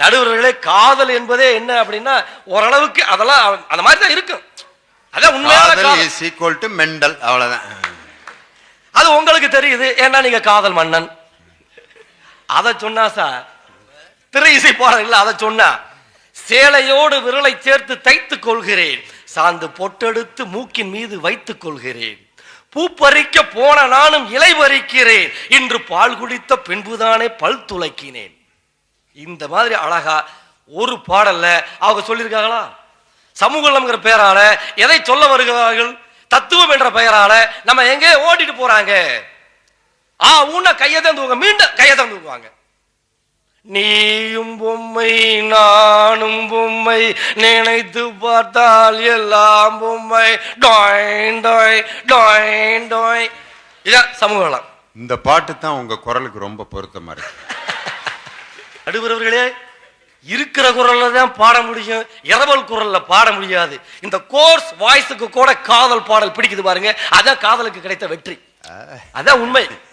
நடுவர்களே காதல் என்பதே என்ன அப்படின்னா ஓரளவுக்கு அதெல்லாம் அந்த மாதிரி தான் இருக்கும். அதான் உண்மையான மெண்டல் அவ்வளவுதான். அது உங்களுக்கு தெரியுது. ஏன்னா நீங்க காதல் மன்னன். அத சொன்னா சார் திரை இசை பாடல் இல்ல அதை சொன்னா சேலையோடு விரலை சேர்த்து தைத்துக் கொள்கிறேன். சாந்து பொட்டெடுத்து மூக்கின் மீது வைத்துக் கொள்கிறேன். பூ பறிக்க போன நானும் இலை பறிக்கிறேன். இன்று பால் குடித்த பின்புதானே பல் துளைக்கினேன். இந்த மாதிரி அழகா ஒரு பாடல்ல அவங்க சொல்லியிருக்காங்களா? சமூகம்ங்கிற பெயரால எதை சொல்ல வருகிறார்கள்? தத்துவம் என்ற பெயரால நம்ம எங்கே ஓட்டிட்டு போறாங்க? ஆ ஊன்னா கையை தான் தூங்க மீண்டும் கையை தான் நீயும் பொம்மை நானும் பொம்மை நினைத்து பார்த்தால் எல்லாம் பொம்மை. டாய் டாய் டாய் டாய். இதான் சமூகம் இந்த பாட்டு தான் உங்க குரலுக்கு ரொம்ப பொருத்தமா இருக்கு. நடுவரவர்களே இருக்கிற குரல்ல தான் பாட முடியும் இரவல் குரல்ல பாட முடியாது. இந்த கோர்ஸ் வாய்ஸுக்கு கூட காதல் பாடல் பிடிக்குது பாருங்க அதான் காதலுக்கு கிடைத்த வெற்றி. அதான் உண்மை.